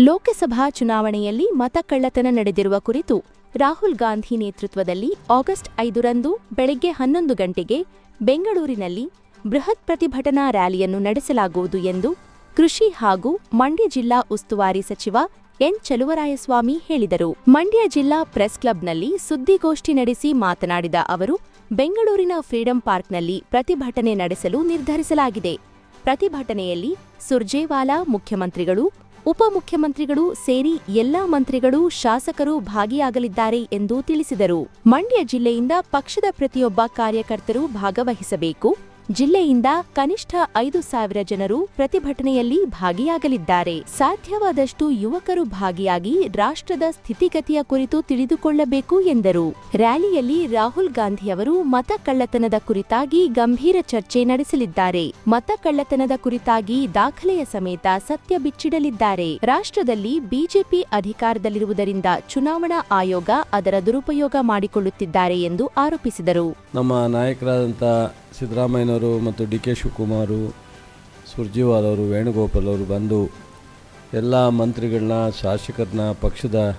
ಲೋಕಸಭಾ ಚುನಾವಣೆಯಲ್ಲಿ ಮತಕಳ್ಳತನ ನಡೆದಿರುವ ಕುರಿತು ರಾಹುಲ್ ಗಾಂಧಿ ನೇತೃತ್ವದಲ್ಲಿ ಆಗಸ್ಟ್ ಐದರಂದು ಬೆಳಗ್ಗೆ ಹನ್ನೊಂದು ಗಂಟೆಗೆ ಬೆಂಗಳೂರಿನಲ್ಲಿ ಬೃಹತ್ ಪ್ರತಿಭಟನಾ ರ್ಯಾಲಿಯನ್ನು ನಡೆಸಲಾಗುವುದು ಎಂದು ಕೃಷಿ ಹಾಗೂ ಮಂಡ್ಯ ಜಿಲ್ಲಾ ಉಸ್ತುವಾರಿ ಸಚಿವ ಎನ್ ಚಲುವರಾಯಸ್ವಾಮಿ ಹೇಳಿದರು. ಮಂಡ್ಯ ಜಿಲ್ಲಾ ಪ್ರೆಸ್ ಕ್ಲಬ್ನಲ್ಲಿ ಸುದ್ದಿಗೋಷ್ಠಿ ನಡೆಸಿ ಮಾತನಾಡಿದ ಅವರು, ಬೆಂಗಳೂರಿನ ಫ್ರೀಡಂ ಪಾರ್ಕ್ನಲ್ಲಿ ಪ್ರತಿಭಟನೆ ನಡೆಸಲು ನಿರ್ಧರಿಸಲಾಗಿದೆ. ಪ್ರತಿಭಟನೆಯಲ್ಲಿ ಸುರ್ಜೇವಾಲಾ ಮುಖ್ಯಮಂತ್ರಿಗಳು ಉಪಮುಖ್ಯಮಂತ್ರಿಗಳು ಸೇರಿ ಎಲ್ಲಾ ಮಂತ್ರಿಗಳು ಶಾಸಕರು ಭಾಗಿಯಾಗಲಿದ್ದಾರೆ ಎಂದು ತಿಳಿಸಿದರು. ಮಂಡ್ಯ ಜಿಲ್ಲೆಯಿಂದ ಪಕ್ಷದ ಪ್ರತಿಯೊಬ್ಬ ಕಾರ್ಯಕರ್ತರು ಭಾಗವಹಿಸಬೇಕು. ಜಿಲ್ಲೆಯಿಂದ ಕನಿಷ್ಠ ಐದು ಸಾವಿರ ಜನರು ಪ್ರತಿಭಟನೆಯಲ್ಲಿ ಭಾಗಿಯಾಗಲಿದ್ದಾರೆ. ಸಾಧ್ಯವಾದಷ್ಟು ಯುವಕರು ಭಾಗಿಯಾಗಿ ರಾಷ್ಟ್ರದ ಸ್ಥಿತಿಗತಿಯ ಕುರಿತು ತಿಳಿದುಕೊಳ್ಳಬೇಕು ಎಂದರು. ರ್ಯಾಲಿಯಲ್ಲಿ ರಾಹುಲ್ ಗಾಂಧಿಯವರು ಮತ ಕಳ್ಳತನದ ಕುರಿತಾಗಿ ಗಂಭೀರ ಚರ್ಚೆ ನಡೆಸಲಿದ್ದಾರೆ. ಮತ ಕಳ್ಳತನದ ಕುರಿತಾಗಿ ದಾಖಲೆಯ ಸಮೇತ ಸತ್ಯ ಬಿಚ್ಚಿಡಲಿದ್ದಾರೆ. ರಾಷ್ಟ್ರದಲ್ಲಿ ಬಿಜೆಪಿ ಅಧಿಕಾರದಲ್ಲಿರುವುದರಿಂದ ಚುನಾವಣಾ ಆಯೋಗ ಅದರ ದುರುಪಯೋಗ ಮಾಡಿಕೊಳ್ಳುತ್ತಿದ್ದಾರೆ ಎಂದು ಆರೋಪಿಸಿದರು. ನಮ್ಮ ನಾಯಕರಾದಂಥ ಸಿದ್ದರಾಮಯ್ಯನವರು ಮತ್ತು ಡಿ ಕೆ ಶಿವಕುಮಾರು, ಸುರ್ಜಿವಾಲ್ ಅವರು, ವೇಣುಗೋಪಾಲ್ ಅವರು ಬಂದು ಎಲ್ಲ ಮಂತ್ರಿಗಳನ್ನ, ಶಾಸಕರನ್ನ, ಪಕ್ಷದ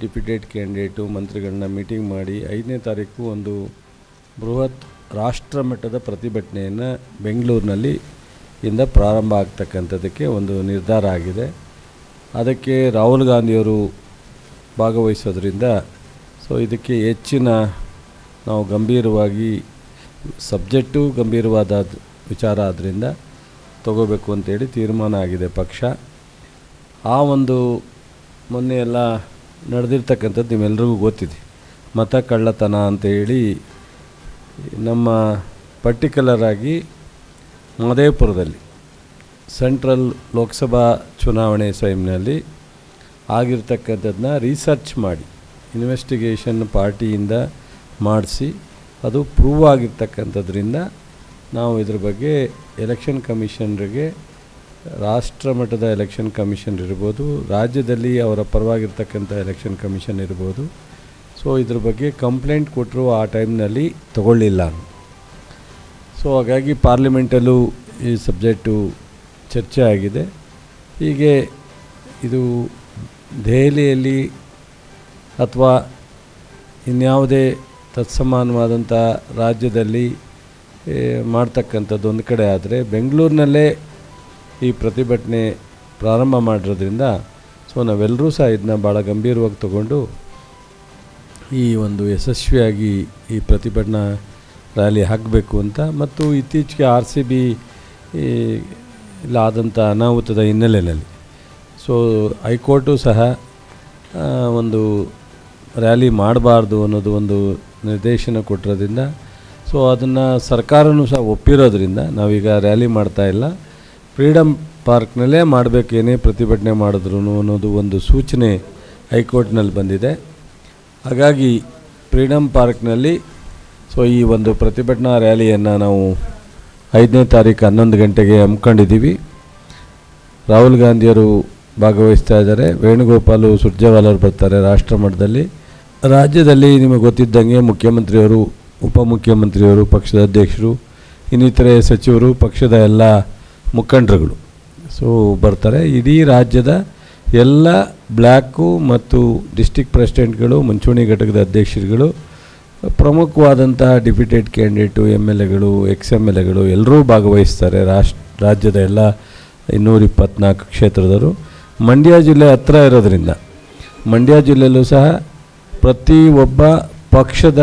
ಡಿಪ್ಯೂಟೇಟ್ ಕ್ಯಾಂಡಿಡೇಟು ಮಂತ್ರಿಗಳನ್ನ ಮೀಟಿಂಗ್ ಮಾಡಿ ಐದನೇ ತಾರೀಕು ಒಂದು ಬೃಹತ್ ರಾಷ್ಟ್ರ ಮಟ್ಟದ ಪ್ರತಿಭಟನೆಯನ್ನು ಬೆಂಗಳೂರಿನಲ್ಲಿ ಇಂದ ಪ್ರಾರಂಭ ಆಗ್ತಕ್ಕಂಥದ್ದಕ್ಕೆ ಒಂದು ನಿರ್ಧಾರ ಆಗಿದೆ. ಅದಕ್ಕೆ ರಾಹುಲ್ ಗಾಂಧಿಯವರು ಭಾಗವಹಿಸೋದ್ರಿಂದ ಸೊ ಇದಕ್ಕೆ ಹೆಚ್ಚಿನ ನಾವು ಗಂಭೀರವಾಗಿ ಸಬ್ಜೆಕ್ಟು ಗಂಭೀರವಾದ ವಿಚಾರ ಆದ್ದರಿಂದ ತಗೋಬೇಕು ಅಂತೇಳಿ ತೀರ್ಮಾನ ಆಗಿದೆ ಪಕ್ಷ. ಆ ಒಂದು ಮೊನ್ನೆ ಎಲ್ಲ ನಡೆದಿರ್ತಕ್ಕಂಥದ್ದು ನಿಮ್ಮೆಲ್ಲರಿಗೂ ಗೊತ್ತಿದೆ. ಮತ ಕಳ್ಳತನ ಅಂತೇಳಿ ನಮ್ಮ ಪರ್ಟಿಕ್ಯುಲರ್ ಆಗಿ ಮಹದೇವಪುರದಲ್ಲಿ ಸೆಂಟ್ರಲ್ ಲೋಕಸಭಾ ಚುನಾವಣೆ ಸ್ವಯಂನಲ್ಲಿ ಆಗಿರ್ತಕ್ಕಂಥದ್ದನ್ನ ರಿಸರ್ಚ್ ಮಾಡಿ, ಇನ್ವೆಸ್ಟಿಗೇಷನ್ ಪಾರ್ಟಿಯಿಂದ ಮಾಡಿಸಿ ಅದು ಪ್ರೂವ್ ಆಗಿರ್ತಕ್ಕಂಥದ್ರಿಂದ ನಾವು ಇದ್ರ ಬಗ್ಗೆ ಎಲೆಕ್ಷನ್ ಕಮಿಷನ್ರಿಗೆ ರಾಷ್ಟ್ರ ಮಟ್ಟದ ಎಲೆಕ್ಷನ್ ಕಮಿಷನ್ ಇರ್ಬೋದು, ರಾಜ್ಯದಲ್ಲಿ ಅವರ ಪರವಾಗಿರ್ತಕ್ಕಂಥ ಎಲೆಕ್ಷನ್ ಕಮಿಷನ್ ಇರ್ಬೋದು. ಸೊ ಇದ್ರ ಬಗ್ಗೆ ಕಂಪ್ಲೇಂಟ್ ಕೊಟ್ಟರು ಆ ಟೈಮ್ನಲ್ಲಿ ತಗೊಳ್ಳಿಲ್ಲ. ಸೊ ಹಾಗಾಗಿ ಪಾರ್ಲಿಮೆಂಟಲ್ಲೂ ಈ ಸಬ್ಜೆಕ್ಟು ಚರ್ಚೆ ಆಗಿದೆ. ಹೀಗೆ ಇದು ದೆಹಲಿಯಲ್ಲಿ ಅಥವಾ ಇನ್ಯಾವುದೇ ತತ್ಸಮಾನವಾದಂಥ ರಾಜ್ಯದಲ್ಲಿ ಮಾಡ್ತಕ್ಕಂಥದ್ದು ಒಂದು ಕಡೆ ಆದರೆ ಬೆಂಗಳೂರಿನಲ್ಲೇ ಈ ಪ್ರತಿಭಟನೆ ಪ್ರಾರಂಭ ಮಾಡಿರೋದ್ರಿಂದ, ಸೊ ನಾವೆಲ್ಲರೂ ಸಹ ಇದನ್ನ ಭಾಳ ಗಂಭೀರವಾಗಿ ತಗೊಂಡು ಈ ಒಂದು ಯಶಸ್ವಿಯಾಗಿ ಈ ಪ್ರತಿಭಟನಾ ರ್ಯಾಲಿ ಹಾಕಬೇಕು ಅಂತ. ಮತ್ತು ಇತ್ತೀಚೆಗೆ ಆರ್ ಸಿ ಬಿ ಆದಂಥ ಅನಾಹುತದ ಹಿನ್ನೆಲೆಯಲ್ಲಿ, ಸೊ ಹೈಕೋರ್ಟು ಸಹ ಒಂದು ರ್ಯಾಲಿ ಮಾಡಬಾರ್ದು ಅನ್ನೋದು ಒಂದು ನಿರ್ದೇಶನ ಕೊಟ್ಟಿರೋದ್ರಿಂದ. ಸೊ ಅದನ್ನು ಸರ್ಕಾರನೂ ಸಹ ಒಪ್ಪಿರೋದ್ರಿಂದ ನಾವೀಗ ರ್ಯಾಲಿ ಮಾಡ್ತಾ ಇಲ್ಲ. ಫ್ರೀಡಮ್ ಪಾರ್ಕ್ನಲ್ಲೇ ಮಾಡಬೇಕೇನೇ ಪ್ರತಿಭಟನೆ ಮಾಡಿದ್ರು ಅನ್ನೋದು ಒಂದು ಸೂಚನೆ ಹೈಕೋರ್ಟ್ನಲ್ಲಿ ಬಂದಿದೆ. ಹಾಗಾಗಿ ಫ್ರೀಡಮ್ ಪಾರ್ಕ್ನಲ್ಲಿ ಸೊ, ಈ ಒಂದು ಪ್ರತಿಭಟನಾ ರ್ಯಾಲಿಯನ್ನು ನಾವು ಐದನೇ ತಾರೀಕು ಹನ್ನೊಂದು ಗಂಟೆಗೆ ಹಮ್ಮಿಕೊಂಡಿದ್ದೀವಿ. ರಾಹುಲ್ ಗಾಂಧಿಯವರು ಭಾಗವಹಿಸ್ತಾ ಇದ್ದಾರೆ. ವೇಣುಗೋಪಾಲು ಸುರ್ಜೇವಾಲರು ಬರ್ತಾರೆ ರಾಷ್ಟ್ರ ಮಟ್ಟದಲ್ಲಿ ರಾಜ್ಯದಲ್ಲಿ ನಿಮಗೆ ಗೊತ್ತಿದ್ದಂಗೆ ಮುಖ್ಯಮಂತ್ರಿಯವರು, ಉಪಮುಖ್ಯಮಂತ್ರಿಯವರು, ಪಕ್ಷದ ಅಧ್ಯಕ್ಷರು, ಇನ್ನಿತರೆ ಸಚಿವರು, ಪಕ್ಷದ ಎಲ್ಲ ಮುಖಂಡರುಗಳು. ಸೊ ಬರ್ತಾರೆ. ಇಡೀ ರಾಜ್ಯದ ಎಲ್ಲ ಬ್ಲ್ಯಾಕು ಮತ್ತು ಡಿಸ್ಟಿಕ್ ಪ್ರೆಸಿಡೆಂಟ್ಗಳು, ಮುಂಚೂಣಿ ಘಟಕದ ಅಧ್ಯಕ್ಷರುಗಳು, ಪ್ರಮುಖವಾದಂತಹ ಡಿಪ್ಯೂಟೇಟ್ ಕ್ಯಾಂಡಿಡೇಟು ಎಂ ಎಲ್ ಎಗಳು, ಎಕ್ಸ್ ಎಂ ಎಲ್ ಎಗಳು, ಎಲ್ಲರೂ ಭಾಗವಹಿಸ್ತಾರೆ. ರಾಷ್ಟ್ರ, ರಾಜ್ಯದ ಎಲ್ಲ ಇನ್ನೂರ ಇಪ್ಪತ್ನಾಲ್ಕು ಕ್ಷೇತ್ರದವರು. ಮಂಡ್ಯ ಜಿಲ್ಲೆ ಹತ್ರ ಇರೋದರಿಂದ, ಮಂಡ್ಯ ಜಿಲ್ಲೆಯಲ್ಲೂ ಸಹ ಪ್ರತಿ ಒಬ್ಬ ಪಕ್ಷದ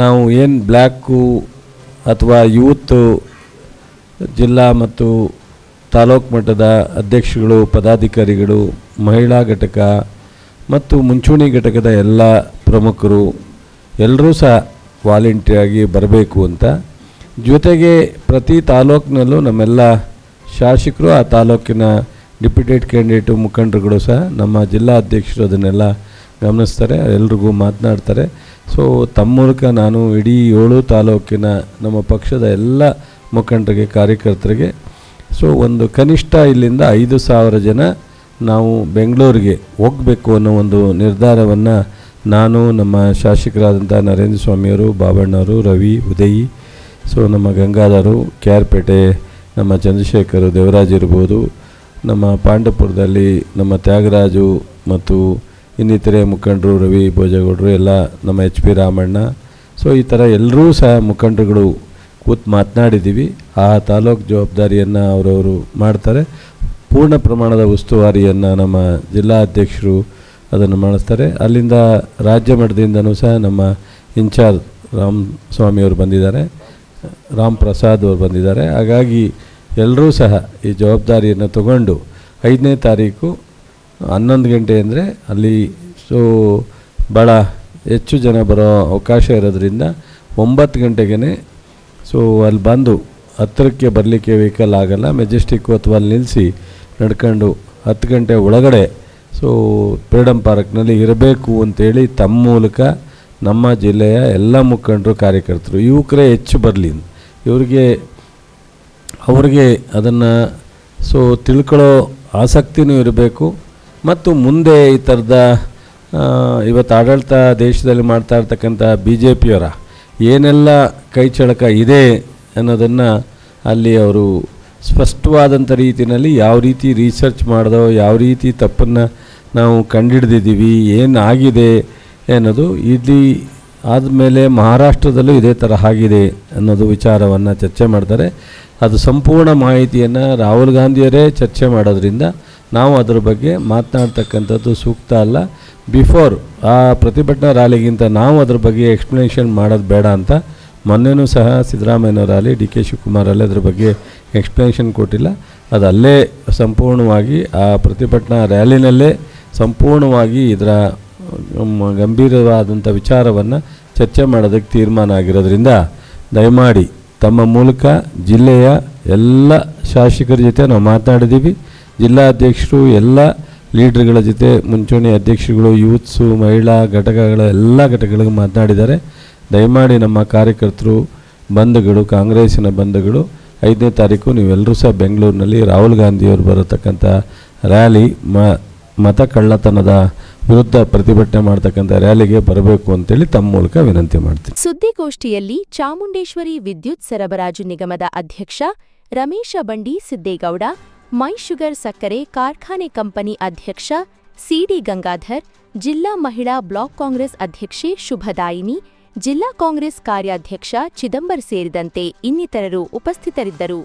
ನಾವು ಏನು ಬ್ಲ್ಯಾಕು ಅಥವಾ ಯೂತ್, ಜಿಲ್ಲಾ ಮತ್ತು ತಾಲೂಕು ಮಟ್ಟದ ಅಧ್ಯಕ್ಷಗಳು, ಪದಾಧಿಕಾರಿಗಳು, ಮಹಿಳಾ ಘಟಕ ಮತ್ತು ಮುಂಚೂಣಿ ಘಟಕದ ಎಲ್ಲ ಪ್ರಮುಖರು ಎಲ್ಲರೂ ಸಹ ವಾಲಂಟಿಯಾಗಿ ಬರಬೇಕು ಅಂತ. ಜೊತೆಗೆ ಪ್ರತಿ ತಾಲೂಕಿನಲ್ಲೂ ನಮ್ಮೆಲ್ಲ ಶಾಸಕರು, ಆ ತಾಲೂಕಿನ ಡೆಪ್ಯುಟೇಟ್ ಕ್ಯಾಂಡಿಡೇಟು ಮುಖಂಡರುಗಳು ಸಹ ನಮ್ಮ ಜಿಲ್ಲಾ ಅಧ್ಯಕ್ಷರು ಅದನ್ನೆಲ್ಲ ಗಮನಿಸ್ತಾರೆ, ಎಲ್ರಿಗೂ ಮಾತನಾಡ್ತಾರೆ. ಸೊ ತಮ್ಮ ಮೂಲಕ ನಾನು ಇಡೀ ಏಳು ತಾಲೂಕಿನ ನಮ್ಮ ಪಕ್ಷದ ಎಲ್ಲ ಮುಖಂಡರಿಗೆ, ಕಾರ್ಯಕರ್ತರಿಗೆ ಸೊ ಒಂದು ಕನಿಷ್ಠ ಇಲ್ಲಿಂದ ಐದು ಸಾವಿರ ಜನ ನಾವು ಬೆಂಗಳೂರಿಗೆ ಹೋಗಬೇಕು ಅನ್ನೋ ಒಂದು ನಿರ್ಧಾರವನ್ನು ನಾನು ನಮ್ಮ ಶಾಸಕರಾದಂಥ ನರೇಂದ್ರ ಸ್ವಾಮಿಯವರು ಬಾಬಣ್ಣವರು ರವಿ, ಉದಯಿ ಸೊ ನಮ್ಮ ಗಂಗಾಧರು ಕೆ ನಮ್ಮ ಚಂದ್ರಶೇಖರ್ ದೇವರಾಜ್ ಇರ್ಬೋದು, ನಮ್ಮ ಪಾಂಡಪುರದಲ್ಲಿ ನಮ್ಮ ತ್ಯಾಗರಾಜು ಮತ್ತು ಇನ್ನಿತರೆ ಮುಖಂಡರು, ರವಿ ಭೋಜಗೌಡರು, ಎಲ್ಲ ನಮ್ಮ ಎಚ್ ಪಿ ರಾಮಣ್ಣ. ಸೊ ಈ ಥರ ಎಲ್ಲರೂ ಸಹ ಮುಖಂಡರುಗಳು ಕೂತು ಮಾತನಾಡಿದ್ದೀವಿ ಆ ತಾಲೂಕು ಜವಾಬ್ದಾರಿಯನ್ನು ಅವರವರು ಮಾಡ್ತಾರೆ. ಪೂರ್ಣ ಪ್ರಮಾಣದ ಉಸ್ತುವಾರಿಯನ್ನು ನಮ್ಮ ಜಿಲ್ಲಾ ಅಧ್ಯಕ್ಷರು ಅದನ್ನು ಮಾಡಿಸ್ತಾರೆ. ಅಲ್ಲಿಂದ ರಾಜ್ಯ ಮಟ್ಟದಿಂದನೂ ಸಹ ನಮ್ಮ ಇನ್ಚಾರ್ಜ್ ರಾಮ್ ಸ್ವಾಮಿಯವರು ಬಂದಿದ್ದಾರೆ. ರಾಮ್ ಪ್ರಸಾದ್ ಅವರು ಬಂದಿದ್ದಾರೆ. ಹಾಗಾಗಿ ಎಲ್ಲರೂ ಸಹ ಈ ಜವಾಬ್ದಾರಿಯನ್ನು ತಗೊಂಡು ಐದನೇ ತಾರೀಕು ಹನ್ನೊಂದು ಗಂಟೆ ಅಂದರೆ ಅಲ್ಲಿ ಸೊ ಭಾಳ ಹೆಚ್ಚು ಜನ ಬರೋ ಅವಕಾಶ ಇರೋದ್ರಿಂದ ಒಂಬತ್ತು ಗಂಟೆಗೆ ಸೊ ಅಲ್ಲಿ ಬಂದು ಹತ್ತಿರಕ್ಕೆ ಬರಲಿಕ್ಕೆ ವೆಹಿಕಲ್ ಆಗಲ್ಲ ಮೆಜೆಸ್ಟಿಕ್ ಅಥವಾ ಅಲ್ಲಿ ನಿಲ್ಲಿಸಿ ನಡ್ಕೊಂಡು ಹತ್ತು ಗಂಟೆ ಒಳಗಡೆ ಸೊ ಫ್ರೀಡಮ್ ಪಾರ್ಕ್ನಲ್ಲಿ ಇರಬೇಕು ಅಂತೇಳಿ ತಮ್ಮ ಮೂಲಕ ನಮ್ಮ ಜಿಲ್ಲೆಯ ಎಲ್ಲ ಮುಖಂಡರು, ಕಾರ್ಯಕರ್ತರು, ಯುವಕರೇ ಹೆಚ್ಚು ಬರಲಿ ಇವರಿಗೆ, ಅವ್ರಿಗೆ ಅದನ್ನು ಸೊ ತಿಳ್ಕೊಳ್ಳೋ ಆಸಕ್ತಿನೂ ಇರಬೇಕು. ಮತ್ತು ಮುಂದೆ ಈ ಥರದ ಇವತ್ತು ಆಡಳಿತ ದೇಶದಲ್ಲಿ ಮಾಡ್ತಾ ಇರ್ತಕ್ಕಂಥ ಬಿ ಜೆ ಪಿಯವರ ಏನೆಲ್ಲ ಕೈಚಳಕ ಇದೆ ಅನ್ನೋದನ್ನು ಅಲ್ಲಿ ಅವರು ಸ್ಪಷ್ಟವಾದಂಥ ರೀತಿಯಲ್ಲಿ ಯಾವ ರೀತಿ ರಿಸರ್ಚ್ ಮಾಡಿದೋ, ಯಾವ ರೀತಿ ತಪ್ಪನ್ನು ನಾವು ಕಂಡುಹಿಡ್ದಿದ್ದೀವಿ ಆಗಿದೆ ಅನ್ನೋದು ಇಲ್ಲಿ ಆದಮೇಲೆ ಮಹಾರಾಷ್ಟ್ರದಲ್ಲೂ ಇದೇ ಥರ ಆಗಿದೆ ಅನ್ನೋದು ವಿಚಾರವನ್ನು ಚರ್ಚೆ ಮಾಡ್ತಾರೆ. ಅದು ಸಂಪೂರ್ಣ ಮಾಹಿತಿಯನ್ನು ರಾಹುಲ್ ಗಾಂಧಿಯವರೇ ಚರ್ಚೆ ಮಾಡೋದ್ರಿಂದ ನಾವು ಅದರ ಬಗ್ಗೆ ಮಾತನಾಡ್ತಕ್ಕಂಥದ್ದು ಸೂಕ್ತ ಅಲ್ಲ. ಬಿಫೋರ್ ಆ ಪ್ರತಿಭಟನಾ ರ್ಯಾಲಿಗಿಂತ ನಾವು ಅದ್ರ ಬಗ್ಗೆ ಎಕ್ಸ್ಪ್ಲನೇಷನ್ ಮಾಡೋದು ಬೇಡ ಅಂತ ಮೊನ್ನೆನೂ ಸಹ ಸಿದ್ದರಾಮಯ್ಯನ ರ್ಯಾಲಿ, ಡಿ ಕೆ ಶಿವಕುಮಾರಲ್ಲಿ ಅದ್ರ ಬಗ್ಗೆ ಎಕ್ಸ್ಪ್ಲನೇಷನ್ ಕೊಟ್ಟಿಲ್ಲ. ಅದು ಸಂಪೂರ್ಣವಾಗಿ ಆ ಪ್ರತಿಭಟನಾ ರ್ಯಾಲಿನಲ್ಲೇ ಸಂಪೂರ್ಣವಾಗಿ ಇದರ ಗಂಭೀರವಾದಂಥ ವಿಚಾರವನ್ನು ಚರ್ಚೆ ಮಾಡೋದಕ್ಕೆ ತೀರ್ಮಾನ ಆಗಿರೋದ್ರಿಂದ ದಯಮಾಡಿ ತಮ್ಮ ಮೂಲಕ ಜಿಲ್ಲೆಯ ಎಲ್ಲ ಶಾಸಕರ ಜೊತೆ ನಾವು ಮಾತನಾಡಿದ್ದೀವಿ. ಜಿಲ್ಲಾಧ್ಯಕ್ಷರು, ಎಲ್ಲ ಲೀಡ್ರ್ಗಳ ಜೊತೆ ಮುಂಚೂಣಿ ಅಧ್ಯಕ್ಷರುಗಳು, ಯೂತ್ಸು, ಮಹಿಳಾ ಘಟಕಗಳ ಎಲ್ಲ ಘಟಕಗಳಿಗೆ ಮಾತನಾಡಿದ್ದಾರೆ. ದಯಮಾಡಿ ನಮ್ಮ ಕಾರ್ಯಕರ್ತರು, ಬಂಧುಗಳು, ಕಾಂಗ್ರೆಸ್ಸಿನ ಬಂಧುಗಳು, ಐದನೇ ತಾರೀಕು ನೀವೆಲ್ಲರೂ ಸಹ ಬೆಂಗಳೂರಿನಲ್ಲಿ ರಾಹುಲ್ ಗಾಂಧಿಯವರು ಬರತಕ್ಕಂಥ ರ್ಯಾಲಿ, ಮ, ಮತ ಕಳ್ಳತನದ ವಿರುದ್ಧ ಪ್ರತಿಭಟನೆ ಮಾಡತಕ್ಕಂಥ ರ್ಯಾಲಿಗೆ ಬರಬೇಕು ಅಂತೇಳಿ ತಮ್ಮ ಮೂಲಕ ವಿನಂತಿ ಮಾಡ್ತೀನಿ. ಸುದ್ದಿಗೋಷ್ಠಿಯಲ್ಲಿ ಚಾಮುಂಡೇಶ್ವರಿ ವಿದ್ಯುತ್ ಸರಬರಾಜು ನಿಗಮದ ಅಧ್ಯಕ್ಷ ರಮೇಶ ಬಂಡಿ ಸಿದ್ದೇಗೌಡ ಮೈ ಶುಗರ್ ಸಕ್ಕರೆ ಕಾರ್ಖಾನೆ ಕಂಪನಿ ಅಧ್ಯಕ್ಷ ಸಿಡಿ ಗಂಗಾಧರ್, ಜಿಲ್ಲಾ ಮಹಿಳಾ ಬ್ಲಾಕ್ ಕಾಂಗ್ರೆಸ್ ಅಧ್ಯಕ್ಷೆ ಶುಭದಾಯಿನಿ, ಜಿಲ್ಲಾ ಕಾಂಗ್ರೆಸ್ ಕಾರ್ಯಾಧ್ಯಕ್ಷ ಚಿದಂಬರ್ ಸೇರಿದಂತೆ ಇನ್ನಿತರರು ಉಪಸ್ಥಿತರಿದ್ದರು.